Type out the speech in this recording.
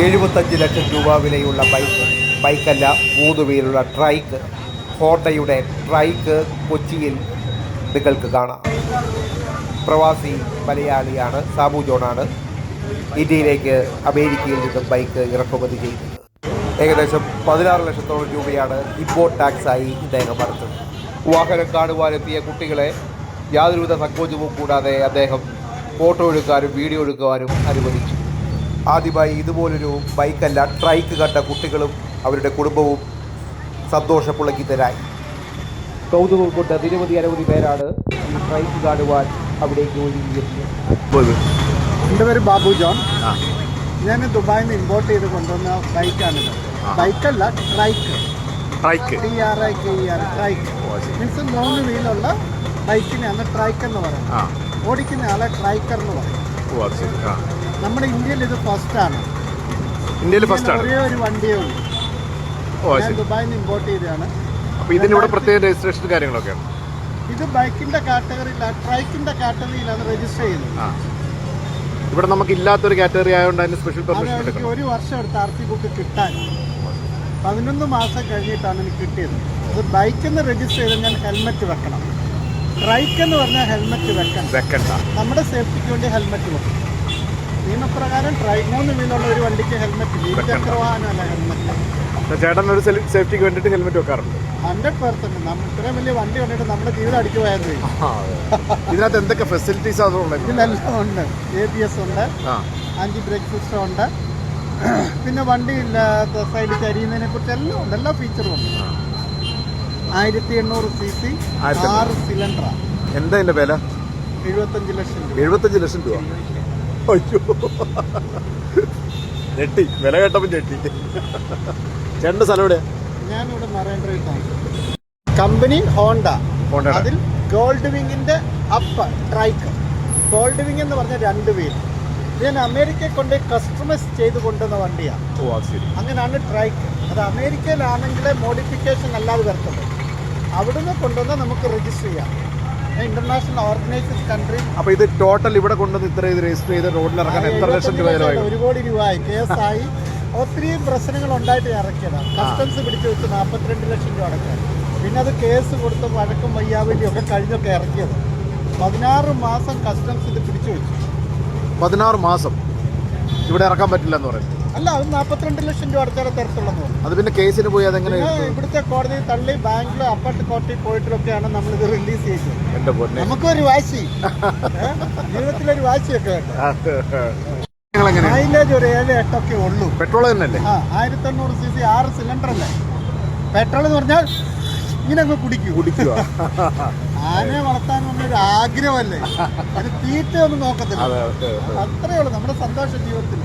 എഴുപത്തഞ്ച് ലക്ഷം രൂപ വിലയുള്ള ബൈക്ക് ബൈക്കല്ല മൂന്ന് ട്രൈക്ക് ഹോണ്ടയുടെ ട്രൈക്ക് കൊച്ചിയിൽ നിങ്ങൾക്ക് കാണാം. പ്രവാസി മലയാളിയാണ് സാബു ജോണാണ് ഇന്ത്യയിലേക്ക് അമേരിക്കയിൽ നിന്നും ബൈക്ക് ഇറക്കുമതി ചെയ്യുന്നത്. ഏകദേശം പതിനാറ് ലക്ഷത്തോളം രൂപയാണ് ഇമ്പോർട്ട് ടാക്സായി ഇദ്ദേഹം അടച്ചത്. വാഹനം കാണുവാനെത്തിയ കുട്ടികളെ യാതൊരുവിധ സങ്കോചവും കൂടാതെ അദ്ദേഹം ഫോട്ടോ എടുക്കാനും വീഡിയോ എടുക്കുവാനും അനുവദിച്ചു. ആദ്യമായി ഇതുപോലൊരു ബൈക്കല്ല ട്രൈക്ക് കണ്ട കുട്ടികളും അവരുടെ കുടുംബവും സന്തോഷപ്പുളകിതരായി. കൗതുകം കൊണ്ട് നിരവധി അനവധി പേരാണ് ഈ ട്രൈക്ക് കാണുവാൻ അവിടേക്ക് ഒഴുകിയിരുന്നത്. എന്റെ പേര് ബാബു ജോൺ. ഞാൻ ദുബായിൽ നിന്ന് ഇമ്പോർട്ട് ചെയ്ത് കൊണ്ടുവന്ന ബൈക്കാണ് ബൈക്കല്ല trike trike T R I K E R trike means മൂന്ന് വീലുള്ള ബൈക്കിനെയാണ് ട്രൈക്ക് എന്ന് ആ. പറയുന്നത് ഓടിക്കുന്ന ആളെ ട്രൈക്കർ എന്ന് പറയും. നമ്മുടെ ഇന്ത്യയിൽ ഇത് ഫസ്റ്റ് ആണ്. ഇന്ത്യയിൽ ഫസ്റ്റ് ആണ്. ഒരേ ഒരു വണ്ടിയേ ഉള്ളൂ. ഓ ഞാൻ ശരി. ദുബായിൽ നിന്ന് ഇമ്പോർട്ട് ചെയ്തതാണ്. അപ്പോൾ ഇതിന് ഇവിടെ പ്രത്യേക രജിസ്ട്രേഷൻ കാര്യങ്ങളൊക്കെ? കാര്യങ്ങളൊക്കെയാണ് ഇത് ബൈക്കിന്റെ കാറ്റഗറിയില്ല ട്രൈക്കിന്റെ കാറ്റഗറിയിലാണ് രജിസ്റ്റർ ചെയ്യുന്നത്. ആ. ഇവിടെ നമുക്ക് ഇല്ലാത്തൊരു കാറ്റഗറി ആയതുകൊണ്ട് അതിന് സ്പെഷ്യൽ അത് പെർമിഷൻ എനിക്ക് എടുക്കണം. ഒരു വർഷം എടുത്ത് ആർ സി ബുക്ക് കിട്ടാൻ. പതിനൊന്ന് മാസം കഴിഞ്ഞിട്ടാണ് എനിക്ക് കിട്ടിയത്. അത് ബൈക്ക് എന്ന് രജിസ്റ്റർ ചെയ്ത് ഞാൻ ഹെൽമെറ്റ് വെക്കണം. ട്രൈക്ക് എന്ന് പറഞ്ഞാൽ ഹെൽമെറ്റ് വെക്കണം. വെക്കണ്ട. നമ്മുടെ സേഫ്റ്റിക്ക് വേണ്ടി ഹെൽമെറ്റ് വെക്കണം. നിയമപ്രകാരം ട്രൈ മൂന്ന് വീലുള്ള ഒരു വണ്ടിക്ക് ഹെൽമെറ്റ് ഇല്ല ഇരുചക്ര വാഹനമല്ല ഹെൽമെറ്റ് ചേട്ടൻ ഒരു സേഫ്റ്റിക്ക് വേണ്ടിട്ട് ഹെൽമെറ്റ് വെക്കാറുണ്ട്. ഹൺഡ്രഡ് പെർസെന്റ് നമ്മൾ ഇത്രയും വലിയ വണ്ടി കണ്ടിട്ട് നമ്മുടെ ജീവിതം അടിച്ചു പോയത് ഇതിനകത്ത് എന്തൊക്കെ ഫെസിലിറ്റീസ് അതുള്ളത് ഇതിലെല്ലാം ഉണ്ട്. എ ബി എസ് ഉണ്ട്. ആന്റി ബ്രേക്ക് സിസ്റ്റം ഉണ്ട്. പിന്നെ വണ്ടി സൈഡിൽ ചരിയുന്നതിനെ കുറിച്ച് എല്ലാം ഉണ്ട്. എല്ലാ ഫീച്ചറും ഉണ്ട്. ആയിരത്തി എണ്ണൂറ് സി സി. ആറ് സിലിണ്ടറാണ് എന്താ വില? എഴുപത്തഞ്ച് ലക്ഷം എഴുപത്തഞ്ച് ലക്ഷം രൂപ. അയ്യോ. ഞെട്ടി. വില കേട്ടപ്പോൾ ഞെട്ടി. ചേട്ടന്റെ സ്ഥലം എവിടെയാ? ഞാനിവിടെ മറൈൻ കമ്പനി ഹോണ്ട. ഹോണ്ട അതിൽ ഗോൾഡ് വിങ്ങിന്റെ അപ്പ് ട്രൈക്ക്. ഗോൾഡ് വിങ് എന്ന് പറഞ്ഞ രണ്ട് പേര്. ഞാൻ അമേരിക്കയെ കൊണ്ട് കസ്റ്റമൈസ് ചെയ്ത് കൊണ്ടുവന്ന വണ്ടിയാണ് അങ്ങനെയാണ് ട്രൈക്ക്. അത് അമേരിക്കയിലാണെങ്കിൽ മോഡിഫിക്കേഷൻ അല്ലാതെ വരത്തുള്ളൂ. അവിടുന്ന് കൊണ്ടുവന്ന് നമുക്ക് രജിസ്റ്റർ ചെയ്യാം. ഇന്റർനാഷണൽ ഓർഗനൈസ്ഡ് കൺട്രി അപ്പോൾ ഇത് ടോട്ടൽ ഇവിടെ കൊണ്ടുവന്ന് ഇത്ര ഇത് രജിസ്റ്റർ ചെയ്ത് റോഡിൽ ഇറക്കാൻ എത്ര ലക്ഷം രൂപ ചിലവായി? ഒരു കോടി രൂപയായി. കേസായി. ഒത്തിരി പ്രശ്നങ്ങൾ ഉണ്ടായിട്ട് ഇറക്കിയതാണ്. കസ്റ്റംസ് പിടിച്ചു വെച്ച് നാൽപ്പത്തിരണ്ട് ലക്ഷം രൂപ അടക്കാൻ. പിന്നെ അത് കേസ് കൊടുത്ത് വഴക്കും വയ്യാവലിയും ഒക്കെ കഴിഞ്ഞൊക്കെ ഇറക്കിയത്. പതിനാറ് മാസം കസ്റ്റംസ് ഇത് പിടിച്ചു വെച്ചു. പതിനാറ് മാസം. ഇവിടെ ഇറക്കാൻ പറ്റില്ല എന്ന് പറയുന്നത് അല്ല അത് നാൽപ്പത്തിരണ്ട് ലക്ഷം രൂപ അടച്ചാലേ തരത്തുള്ളൂ. അത് പിന്നെ കേസിന് പോയി അതെങ്ങനെ? ഇവിടുത്തെ കോടതി തള്ളി ബാങ്കിൽ അപ്പാർട്ട് കോർട്ടിൽ പോയിട്ടൊക്കെയാണ് ഇത് റിലീസ് ചെയ്തത്. എന്റെ പൊന്നെ. നമുക്കൊരു വാശി? ജീവിതത്തിലൊരു വാശിയൊക്കെ മൈലേജ് ഒരു ഏഴ് എട്ടൊക്കെ ഉള്ളൂ. പെട്രോൾ തന്നെയല്ലേ? ആ ആയിരത്തി എണ്ണൂറ് സി സി ആറ് സിലിണ്ടർ അല്ലേ? പെട്രോൾ എന്ന് പറഞ്ഞാൽ ഇങ്ങനെ അങ്ങ് കുടിക്കൂ. കുടിക്കുക. ആനയെ വളർത്താൻ പറഞ്ഞൊരു ആഗ്രഹമല്ലേ? അത് തീറ്റ ഒന്നും നോക്കത്തില്ല. അതെ അതെ അത്രയേ ഉള്ളൂ നമ്മുടെ സന്തോഷ ജീവിതത്തിൽ.